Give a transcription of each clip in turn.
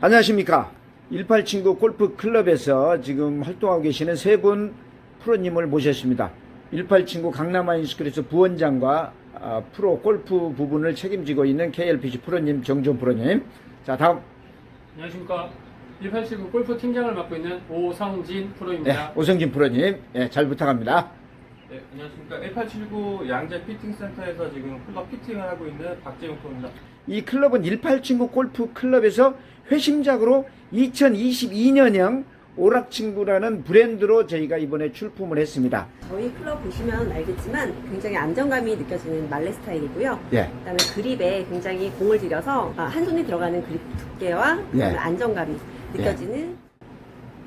안녕하십니까. 18친구 골프 클럽에서 지금 활동하고 계시는 세 분 프로님을 모셨습니다. 18친구 강남아인스쿨에서 부원장과 아, 프로 골프 부분을 책임지고 있는 KLPG 프로님 정종 프로님. 자, 다음. 안녕하십니까. 1879 골프 팀장을 맡고 있는 오성진 네, 프로입니다. 오성진 프로님. 예, 잘 부탁합니다. 네, 안녕하십니까. 1879 양재 피팅센터에서 지금 클럽 피팅을 하고 있는 박재용 프로입니다. 이 클럽은 18친구 골프 클럽에서 회심작으로 2022년형 오락친구라는 브랜드로 저희가 이번에 출품을 했습니다. 저희 클럽 보시면 알겠지만 굉장히 안정감이 느껴지는 말레 스타일이고요. 예. 그다음에 그립에 굉장히 공을 들여서 아, 한 손에 들어가는 그립 두께와 예. 그다음에 안정감이 느껴지는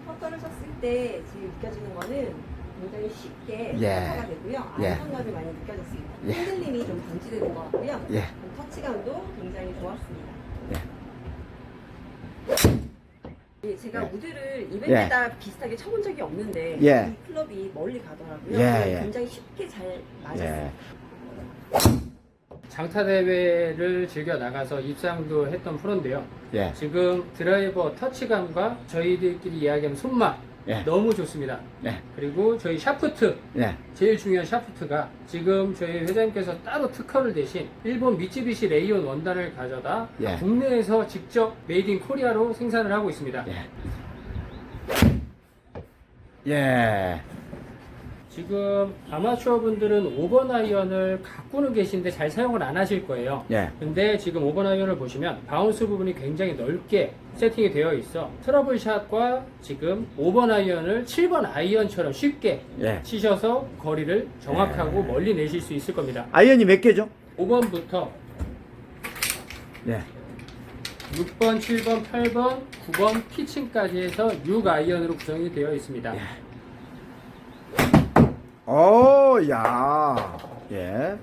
퍼터를 쳤을 때 지금 느껴지는 거는 굉장히 쉽게 예. 퍼터가 되고요. 예. 안정감이 많이 느껴졌습니다. 예. 흔들림이 좀 방지되는 것 같고요. 예. 터치감도 굉장히 좋았습니다. 예. 예, 제가 예. 우드를 이벤트에다 비슷하게 쳐본 적이 없는데 예. 이 클럽이 멀리 가더라고요. 예, 예. 굉장히 쉽게 잘 맞았어요. 예. 장타 대회를 즐겨 나가서 입상도 했던 프로인데요. 예. 지금 드라이버 터치감과 저희들끼리 이야기하는 손맛 예. 너무 좋습니다. 예. 그리고 저희 샤프트 예. 제일 중요한 샤프트가 지금 저희 회장님께서 따로 특허를 내신 일본 미쯔비시 레이온 원단을 가져다 예. 국내에서 직접 메이드 인 코리아로 생산을 하고 있습니다. 예. 예. 지금 아마추어 분들은 5번 아이언을 갖고는 계신데 잘 사용을 안 하실 거예요. 예. 근데 지금 5번 아이언을 보시면 바운스 부분이 굉장히 넓게 세팅이 되어 있어 트러블샷과 지금 5번 아이언을 7번 아이언처럼 쉽게 예. 치셔서 거리를 정확하고 멀리 내실 수 있을 겁니다. 아이언이 몇 개죠? 5번부터 예. 6번, 7번, 8번, 9번 피칭까지 해서 6 아이언으로 구성이 되어 있습니다. 오, 야. 예.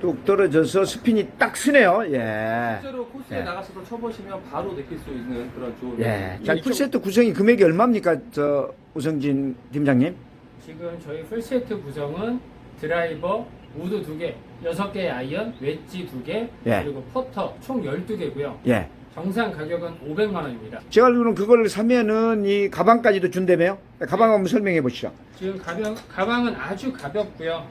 뚝 떨어져서 스핀이 딱 쓰네요. 예. 실제로 코스에 예. 나가셔서 쳐보시면 바로 느낄 수 있는 그런 좋은. 예. 자, 이- 풀세트 구성이 금액이 얼마입니까? 저, 우성진 팀장님? 지금 저희 풀세트 구성은 드라이버, 우드 2개, 6개의 아이언, 웨지 2개, 예. 그리고 퍼터 총 12개고요. 예. 정상 가격은 500만 원입니다. 제가 알기로는 그걸 사면은 이 가방까지도 준다며요? 가방 한번 설명해 보시죠. 지금 가방, 가방은 아주 가볍고요.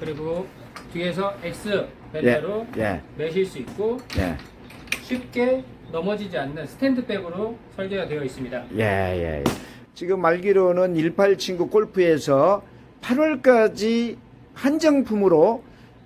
그리고 뒤에서 X 밴드로 예. 매실 수 있고 예. 쉽게 넘어지지 않는 스탠드백으로 설계가 되어 있습니다. 예, 예. 예. 지금 알기로는 18친구 골프에서 8월까지 한정품으로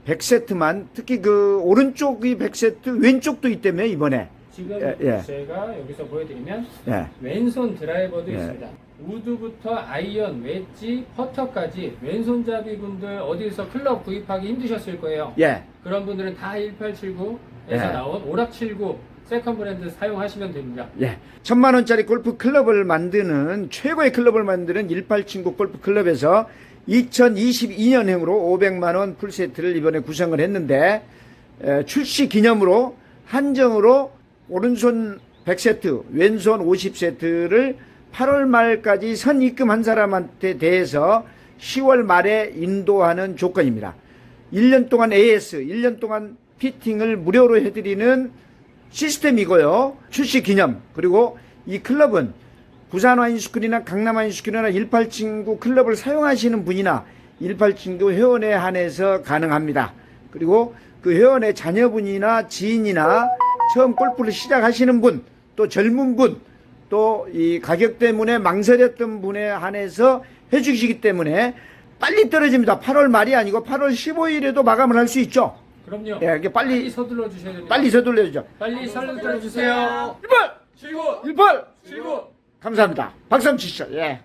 100세트만 특히 그 오른쪽이 100세트 왼쪽도 있다며 이번에. 지금 예, 예. 제가 여기서 보여드리면 예. 왼손 드라이버도 예. 있습니다. 우드부터 아이언, 웨지, 퍼터까지 왼손잡이 분들 어디서 클럽 구입하기 힘드셨을 거예요. 예. 그런 분들은 다 1879에서 예. 나온 오락79 세컨 브랜드 사용하시면 됩니다. 예. 천만 원짜리 골프 클럽을 만드는 최고의 클럽을 만드는 18친구 골프 클럽에서 2022년형으로 500만 원 풀세트를 이번에 구성을 했는데 에, 출시 기념으로 한정으로 오른손 100세트, 왼손 50세트를 8월 말까지 선 입금한 사람한테 대해서 10월 말에 인도하는 조건입니다. 1년 동안 AS, 1년 동안 피팅을 무료로 해드리는 시스템이고요. 출시 기념. 그리고 이 클럽은 부산 와인스쿨이나 강남 와인스쿨이나 18친구 클럽을 사용하시는 분이나 18친구 회원에 한해서 가능합니다. 그리고 그 회원의 자녀분이나 지인이나 처음 골프를 시작하시는 분, 또 젊은 분, 또 이 가격 때문에 망설였던 분에 한해서 해주시기 때문에 빨리 떨어집니다. 8월 말이 아니고 8월 15일에도 마감을 할 수 있죠. 그럼요. 예, 이렇게 빨리- 빨리 서둘러 주셔야 됩니다. 빨리 서둘러 주죠. 빨리 서둘러 주세요. 1번! 79 1번! 79 감사합니다. 박수 한번 치시죠. 예.